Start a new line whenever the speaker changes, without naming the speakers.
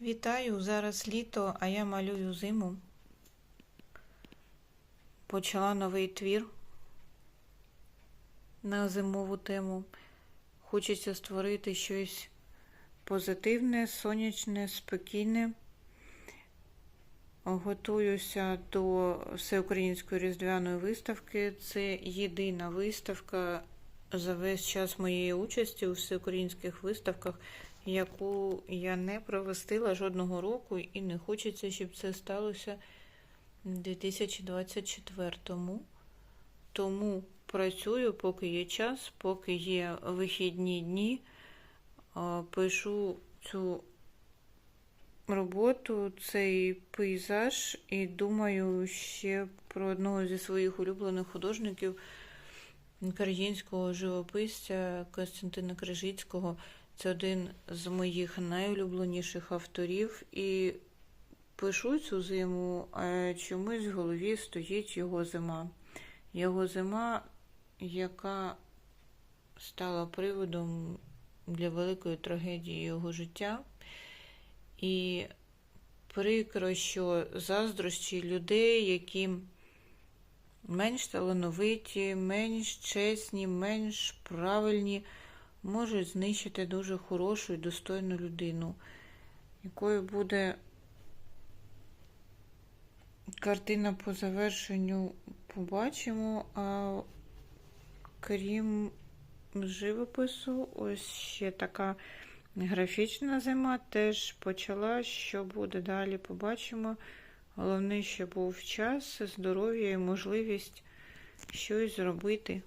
Вітаю! Зараз літо, а я малюю зиму. Почала новий твір на зимову тему. Хочеться створити щось позитивне, сонячне, спокійне. Готуюся до всеукраїнської різдвяної виставки. Це єдина виставка за весь час моєї участі у всеукраїнських виставках, яку я не провестила жодного року, і не хочеться, щоб це сталося у 2024-му. Тому працюю, поки є час, поки є вихідні дні, пишу цю роботу, цей пейзаж, і думаю ще про одного зі своїх улюблених художників, українського живописця Костянтина Крижицького. Це один з моїх найулюбленіших авторів. І пишу цю зиму, а чомусь в голові стоїть його зима. Його зима, яка стала приводом для великої трагедії його життя. І прикро, що заздрощі людей, які менш талановиті, менш чесні, менш правильні, можуть знищити дуже хорошу і достойну людину, якою буде картина по завершенню побачимо. А крім живопису, ось ще така графічна зима теж почала. Що буде далі, побачимо. Головне, щоб був час, здоров'я і можливість щось зробити.